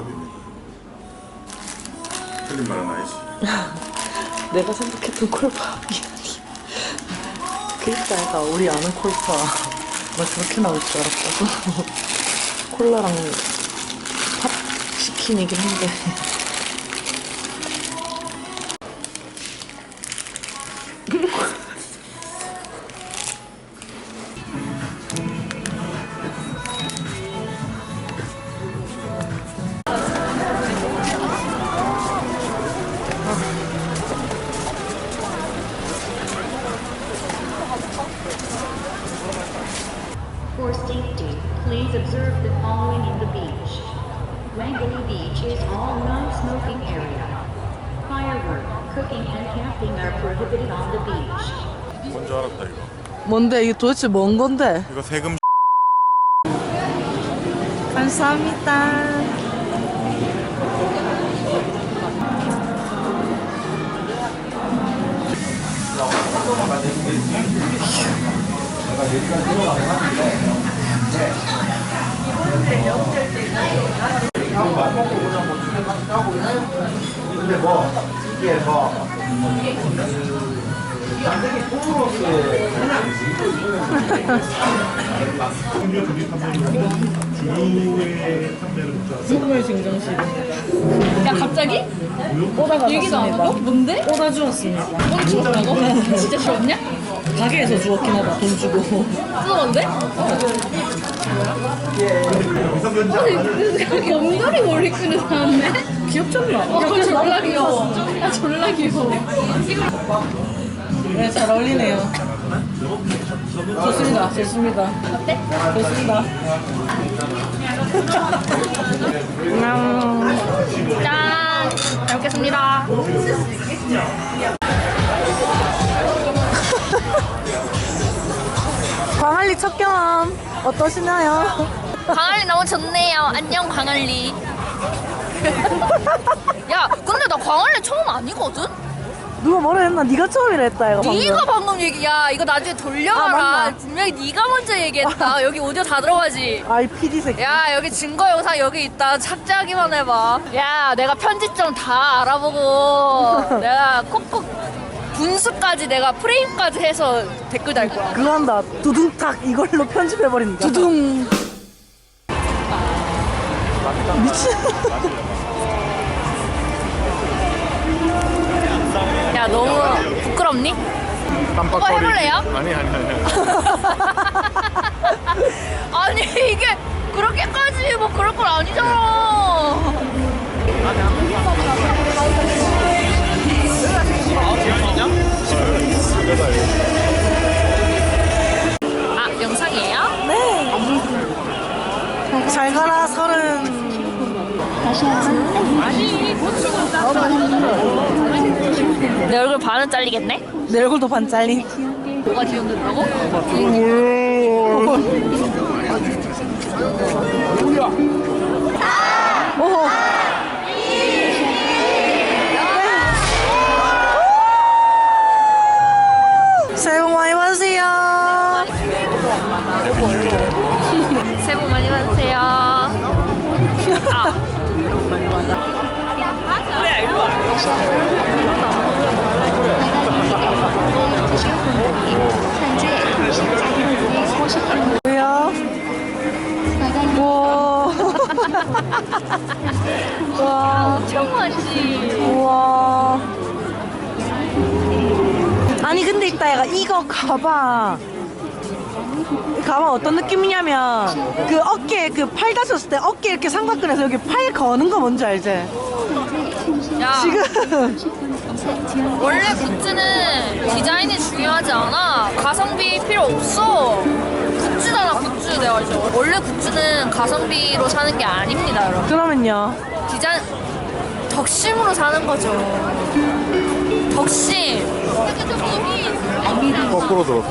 콜팝입니다. 틀린 말은 아니지. 내가 생각했던 아니야. 그니까 우리 아는 콜파 나 그렇게 나올 줄 알았다고. 콜라랑 팝 치킨이긴 한데. Firework, cooking, and camping are prohibited on the beach. 뭔줄 알았다 이거. 뭔데 이게 도대체 뭔 건데? 이거 세금 감사합니다. 소금을 증정식 야 갑자기? 오다가 얘기도 안 하고? 뭔데? 오다 주었습니다. 뭘 주웠다고? 진짜 주웠냐? 가게에서 주었긴 하다 돈 주고. 뜯어본데? 염돌이 머리끈을 사왔네? 귀엽잖아. 어, 졸라 귀여워. 아, 졸라 귀여워. 네, 잘 어울리네요. 좋습니다. 좋습니다. 어때? 좋습니다. 짠! 잘 먹겠습니다. 광안리 첫 경험 어떠시나요? 광안리 너무 좋네요. 안녕, 광안리. 야, 근데 나 광안리 처음 아니거든? 누가 뭐라 했나? 네가 처음이라 했다 이거 방금. 네가 방금 얘기, 야, 이거 나중에 아, 돌려봐라. 맞나? 분명히 네가 먼저 얘기했다. 여기 오디오 다 들어가지. 아이 PD 새끼. 야 여기 증거 영상 여기 있다 착지하기만 해봐 야 내가 편집점 다 알아보고 내가 콕콕 분수까지 내가 프레임까지 해서 댓글 달 거야 그거 한다. 두둥탁 이걸로 편집해버린다. 두둥. 미친. 야 너무 부끄럽니? 깜빡거리. 해볼래요? 아니 아니 아니. 아니 이게 그렇게까지 뭐 그럴 건 아니잖아 아 영상이에요? 네. 잘 가라 서른. 내 얼굴 반은 잘리겠네? 내 얼굴도 반 잘린. 뭐가 지원된다고? 받으세요. 새해 복 많이 받으세요. 아. 뭐야? 와. 엄청 맛이. 우와. 아니 근데 이따 얘가 이거 가방 이 가방 어떤 느낌이냐면 그 어깨 그 팔 다쳤을 때 어깨 이렇게 삼각근에서 여기 팔 거는 거 뭔지 알지? 야, 지금 원래 굿즈는 디자인이 중요하지 중요하지 않아. 가성비 필요 없어. 굿즈잖아, 굿즈. 내가 이제 원래 굿즈는 가성비로 사는 게 아닙니다, 여러분. 그러면요. 디자인 덕심으로 사는 거죠. 덕심. 거꾸로 들었어.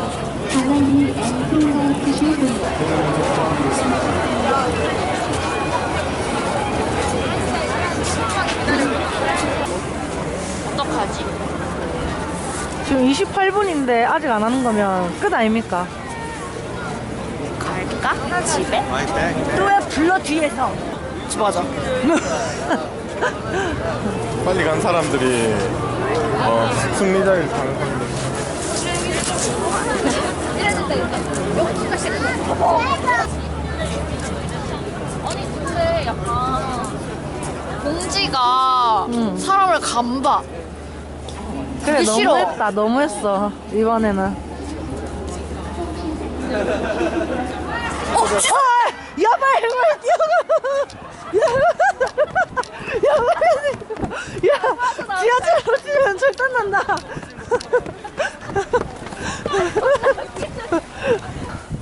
어떡하지? 지금 28분인데 아직 안 하는 거면 끝 아닙니까? 갈까? 집에? 또야 불러 뒤에서. 맞아. 빨리 간 사람들이 어, 승리자일 가능성이 아니 근데 약간 공지가 응. 사람을 감봐. 그래 그게 싫어. 너무했다 너무 했어 이번에는. 어, 아! 야발 야발 뛰어가. 야발 야 지하철로 뛰면 절단 난다.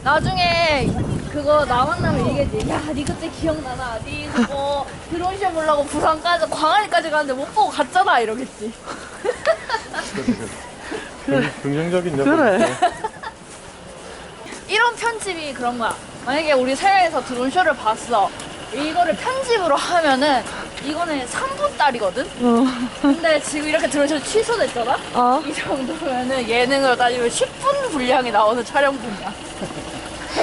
나중에 나 만나면 얘기하지. 야, 니 그때 기억나나? 니 그거 드론 시험 보려고 부산까지 광안리까지 가는데 못 보고 갔잖아 이러겠지. 긍- 긍정적인 녀석. 그래. 이런 편집이 그런 거야. 만약에 우리 세계에서 드론쇼를 봤어. 이거를 편집으로 하면은 이거는 3분 딸이거든? 어. 근데 지금 이렇게 드론쇼 취소됐잖아? 어. 이 정도면은 예능으로 따지면 10분 분량이 나오는 촬영 분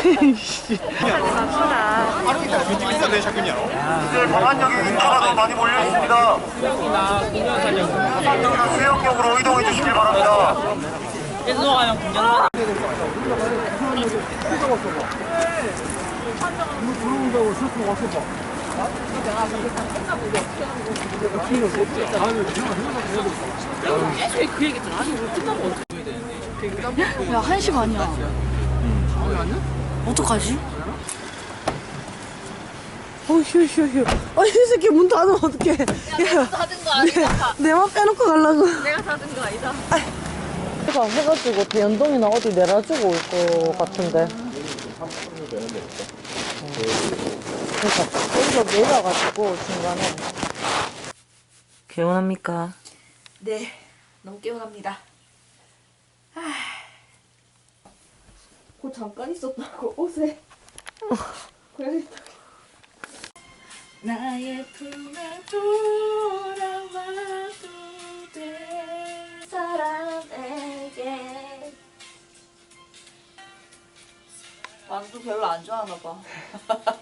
이야. 이제 방한역에 인파가 더 많이 몰려 있습니다. 수영역으로 이동해 주시길 바랍니다. 야, 1시 반이야. 어떡하지? 어 휴 휴 휴. 어, 이 새끼 문 닫으면 어떡해. 야, 사준 거 아니다. 내맘 빼놓고 가려고. 내가 사준 거 아니다. 제가 해가지고 대연동이나 어디 내려주고 올 것 같은데. 그러니까 여기서 내려가지고 중간에. 개운합니까? 네, 너무 깨어납니다. 곧 잠깐 있었다고 옷에 고양이다. 나의 품에 돌아와도 돼 사람에게 만두 별로 안 좋아하나 봐.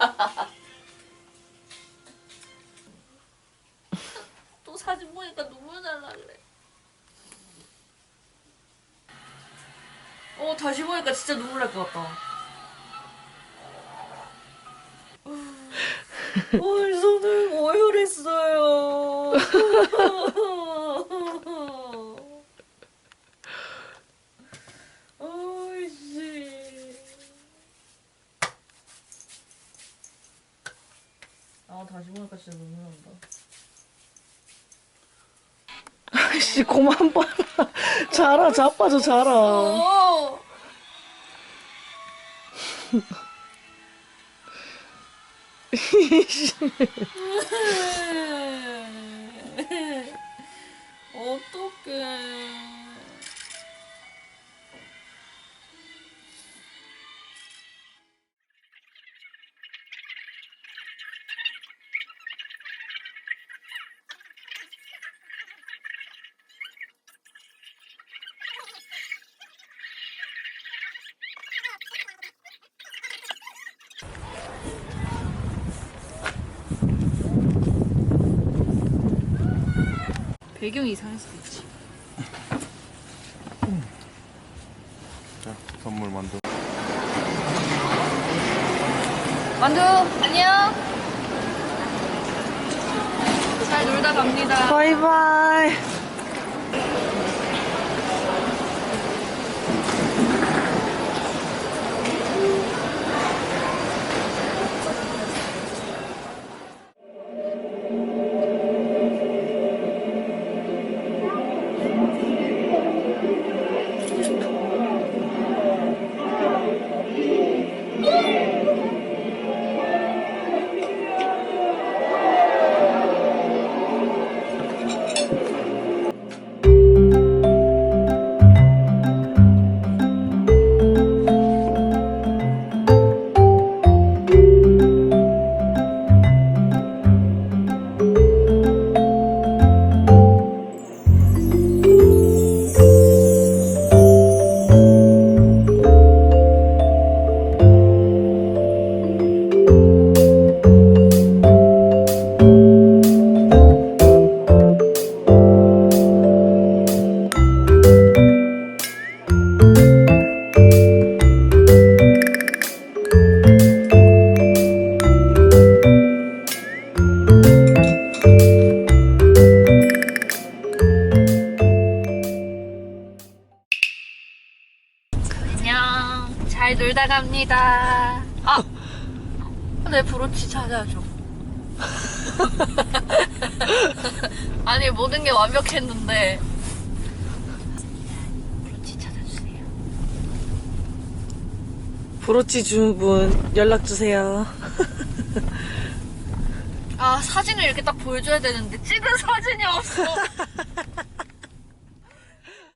어 다시 보니까 진짜 눈물 날 것 같다. 어, 손을 오열했어요. 어이씨. 아 다시 보니까 진짜 눈물 난다. 아이씨, 그만 봐라. 자라, 자빠져, 자라. 어. 어떡해. 배경이 이상할 수도 있지. 자, 선물 만두. 만두 안녕. 잘 놀다 갑니다. 바이바이. 아니, 모든 게 완벽했는데. 브로치 찾아주세요. 브로치 주문 연락 주세요. 아, 사진을 이렇게 딱 보여줘야 되는데, 찍은 사진이 없어.